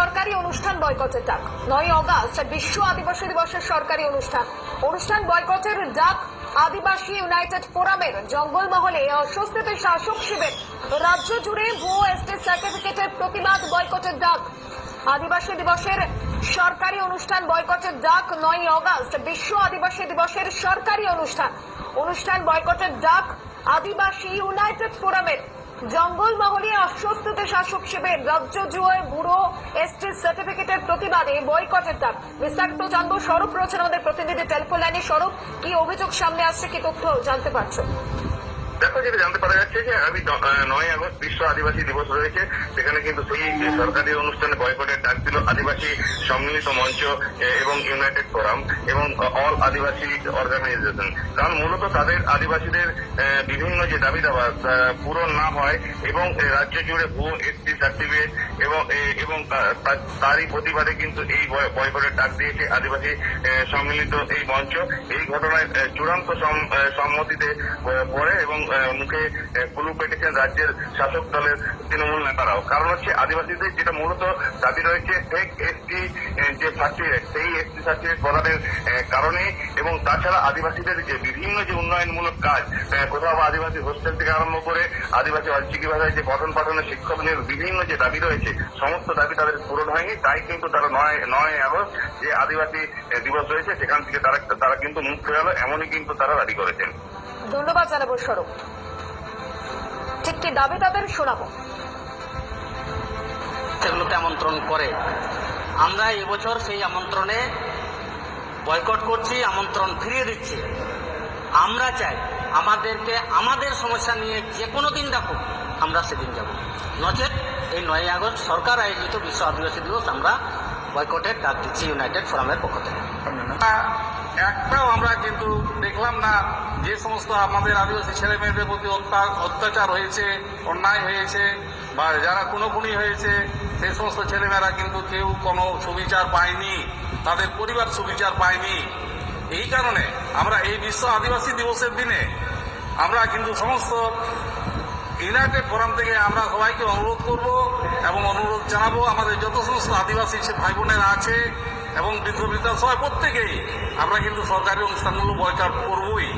সরকারি অনুষ্ঠান বয়কটের ডাক। নয় অগাস্ট, বিশ্ব আদিবাসী দিবসের সরকারি অনুষ্ঠান। অনুষ্ঠান বয়কটের ডাক আদিবাসী ইউনাইটেড ফোরামের জঙ্গলমহলে অস্বস্তিতে শাসক শিবির। রাজ্য জুড়ে ভুয়ো এস্টেট সার্টিফিকেটের প্রতিবাদ বয়কটের ডাক। আদিবাসী দিবসের সরকারি অনুষ্ঠান বয়কটের ডাক নয় অগাস্ট, বিশ্ব আদিবাসী দিবসের সরকারি অনুষ্ঠান। অনুষ্ঠান বয়কটের ডাক আদিবাসী ইউনাইটেড ফোরামের। জঙ্গলমহলে অস্বস্তিতে শাসক শিবির। রাজ্য জুয়ে বুড়ো এসটি সার্টিফিকেটের প্রতিবাদে বয়কটের ডাক বিস্তারিত জানব স্বরূপ রয়েছেন আমাদের প্রতিনিধি টেলিফোন লাইনে। স্বরূপ, কি অভিযোগ সামনে আসছে? কি তথ্য জানতে পারছ? দেখো, যেটা জানতে পারা যাচ্ছে যে আমি নয় আগস্ট বিশ্ব আদিবাসী দিবস রয়েছে। সেখানে কিন্তু সেই সরকারি অনুষ্ঠানে বয়কটের ডাক দিল আদিবাসী সম্মিলিত মঞ্চ এবং ইউনাইটেড ফোরাম এবং অল আদিবাসী অর্গানাইজেশন কারণ মূলত তাদের আদিবাসীদের বিভিন্ন যে দাবি দাবা পূরণ না হয়, এবং রাজ্য জুড়ে ভুয়ো এসটি সার্টিফিকেট এবং এবং তারই প্রতিবাদে কিন্তু এই বয়কটের ডাক দিয়েছে আদিবাসী সম্মিলিত এই মঞ্চ। এই ঘটনায় চূড়ান্ত সম- সম্মতিতে পড়ে এবং মুখে কুলু পেটেছেন রাজ্যের শাসক দলের তৃণমূল নেতারাও। কারণ হচ্ছে আদিবাসীদের যেটা মূলত দাবি রয়েছে ফেক এসটি যে সার্টিফিকেট, সেই এসটি সার্টিফিকেট প্রদানের কারণে এবং তাছাড়া আদিবাসীদের যে বিভিন্ন যে উন্নয়নমূলক কাজ কোথাও আদিবাসী হোস্টেল থেকে আরম্ভ করে আদিবাসী অল্চিকি ভাষায় যে পঠন পাঠনের শিক্ষক নিয়োগ বিভিন্ন যে দাবি রয়েছে, সমস্ত দাবি তাদের পূরণ হয়নি। তাই কিন্তু তারা নয় নয় আগস্ট যে আদিবাসী দিবস রয়েছে, সেখান থেকে তারা তারা কিন্তু মুখ ফেরালো, এমনই কিন্তু তারা দাবি করেছেন। ধন্যবাদ জানাব স্বরূপ ঠিক কি দাবি তাদের শোনাবো? সেগুলোতে আমন্ত্রণ করে। আমরা এবছর সেই আমন্ত্রণে বয়কট করছি, আমন্ত্রণ ফিরিয়ে দিচ্ছি। আমরা চাই আমাদেরকে আমাদের সমস্যা নিয়ে যে কোনো দিন ডাকুক আমরা সেদিন যাব। নচেত এই নয় আগস্ট সরকার আয়োজিত বিশ্ব আদিবাসী দিবস আমরা বয়কটের ডাক দিচ্ছি ইউনাইটেড ফোরামের পক্ষ থেকে। একটাও আমরা কিন্তু দেখলাম না যে সমস্ত আমাদের আদিবাসী ছেলে মেয়েদের প্রতি অত্যা- অত্যাচার হয়েছে, অন্যায় হয়েছে, বা যারা কোনো খুনি হয়েছে সেই সমস্ত ছেলেমেয়েরা কিন্তু কেউ কোনো সুবিচার পায়নি, তাদের পরিবার সুবিচার পায়নি। এই কারণে আমরা এই বিশ্ব আদিবাসী দিবসের দিনে আমরা কিন্তু সমস্ত ইউনাইটেড ফোরাম থেকে আমরা সবাইকে অনুরোধ করব এবং অনুরোধ জানাব আমাদের যত সমস্ত আদিবাসী সে ভাই বোনেরা আছে এবং বিক্ষোভিত সবাই প্রত্যেকেই আমরা কিন্তু সরকারি অনুষ্ঠানগুলো বয়কট করবই।